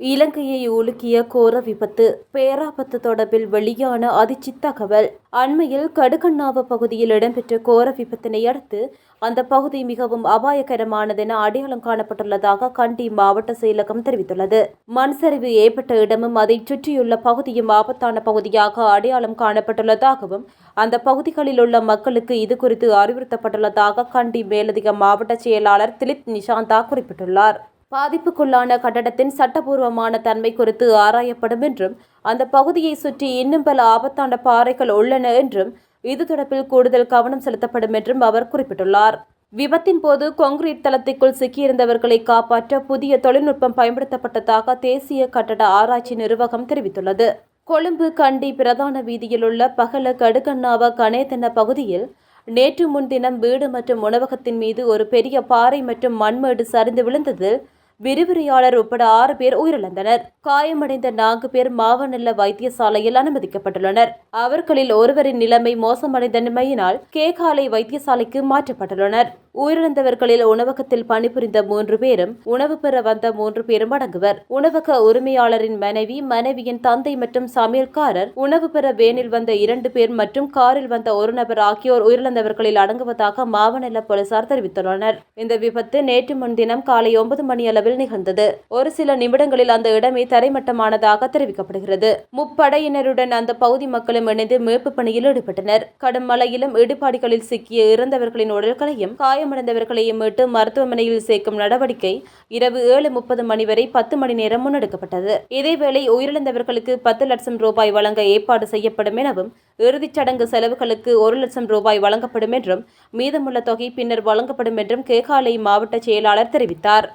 இலங்கையை உலுக்கிய கோர விபத்து. பேராபத்து தொடர்பில் வெளியான அதிர்ச்சி தகவல். அண்மையில் கடுகண்ணாவ பகுதியில் இடம்பெற்ற கோர விபத்தினை அடுத்து அந்த பகுதி மிகவும் அபாயகரமானதென அடையாளம் காணப்பட்டுள்ளதாக கண்டி மாவட்ட செயலகம் தெரிவித்துள்ளது. மண் சரிவு ஏற்பட்ட இடமும் அதைச் சுற்றியுள்ள பகுதியும் ஆபத்தான பகுதியாக அடையாளம் காணப்பட்டுள்ளதாகவும் அந்த பகுதிகளில் உள்ள மக்களுக்கு இது குறித்து அறிவுறுத்தப்பட்டுள்ளதாக கண்டி மேலதிக மாவட்ட செயலாளர் திலித் நிஷாந்தா குறிப்பிட்டுள்ளார். பாதிப்புக்குள்ளான கட்டடத்தின் சட்டபூர்வமான தன்மை குறித்து ஆராயப்படும் என்றும் அந்த பகுதியை சுற்றி இன்னும் பல ஆபத்தான பாறைகள் உள்ளன என்றும் இது தொடர்பில் கூடுதல் கவனம் செலுத்தப்படும் என்றும் அவர் குறிப்பிட்டுள்ளார். விபத்தின் போது கொங்கிரீட் தளத்திற்குள் சிக்கியிருந்தவர்களை காப்பாற்ற புதிய தொழில்நுட்பம் பயன்படுத்தப்பட்டதாக தேசிய கட்டட ஆராய்ச்சி நிர்வாகம் தெரிவித்துள்ளது. கொழும்பு கண்டி பிரதான வீதியில் உள்ள பகல கடுகண்ணாவ கணேதன பகுதியில் நேற்று முன்தினம் வீடு மற்றும் உணவகத்தின் மீது ஒரு பெரிய பாறை மற்றும் மண்மேடு சரிந்து விழுந்ததில் விரிவுரையாளர் உட்பட ஆறு பேர் உயிரிழந்தனர். காயமடைந்த நான்கு பேர் மாவனல்ல வைத்தியசாலையில் அனுமதிக்கப்பட்டுள்ளனர். அவர்களில் ஒருவரின் நிலைமை மோசமடைந்த மோசமடைந்தமையினால் கேகாலை வைத்தியசாலைக்கு மாற்றப்பட்டுள்ளனர். உயிரிழந்தவர்களில் உணவகத்தில் பணிபுரிந்த மூன்று பேரும் உணவு பெற வந்த மூன்று பேரும் அடங்குவர். உணவக உரிமையாளரின் மனைவி மனைவியின் தந்தை மற்றும் சமையல்காரர் உணவு பெற வேனில் வந்த இரண்டு பேர் மற்றும் காரில் வந்த ஒரு நபர் ஆகியோர் உயிரிழந்தவர்களில் அடங்குவதாக மாவனல்ல போலீசார் தெரிவித்துள்ளனர். இந்த விபத்து நேற்று முன்தினம் காலை ஒன்பது மணி அளவில் நிகழ்ந்தது. ஒரு சில நிமிடங்களில் அந்த இடமே தரைமட்டமானதாக தெரிவிக்கப்படுகிறது. முப்படையினருடன் அந்த பகுதி மக்களும் இணைந்து மீட்பு பணியில் ஈடுபட்டனர். கடும் மழையிலும் இடிபாடுகளில் சிக்கிய இறந்தவர்களின் உடல்களையும் காயமடைந்தவர்களையும் மீட்டு மருத்துவமனையில் சேர்க்கும் நடவடிக்கை இரவு ஏழு முப்பது மணி வரை பத்து மணி நேரம் முன்னெடுக்கப்பட்டது. இதேவேளை உயிரிழந்தவர்களுக்கு பத்து லட்சம் ரூபாய் வழங்க ஏற்பாடு செய்யப்படும் எனவும் இறுதிச் சடங்கு செலவுகளுக்கு ஒரு லட்சம் ரூபாய் வழங்கப்படும் என்றும் மீதமுள்ள தொகை பின்னர் வழங்கப்படும் என்றும் கேகாலை மாவட்ட செயலாளர் தெரிவித்தார்.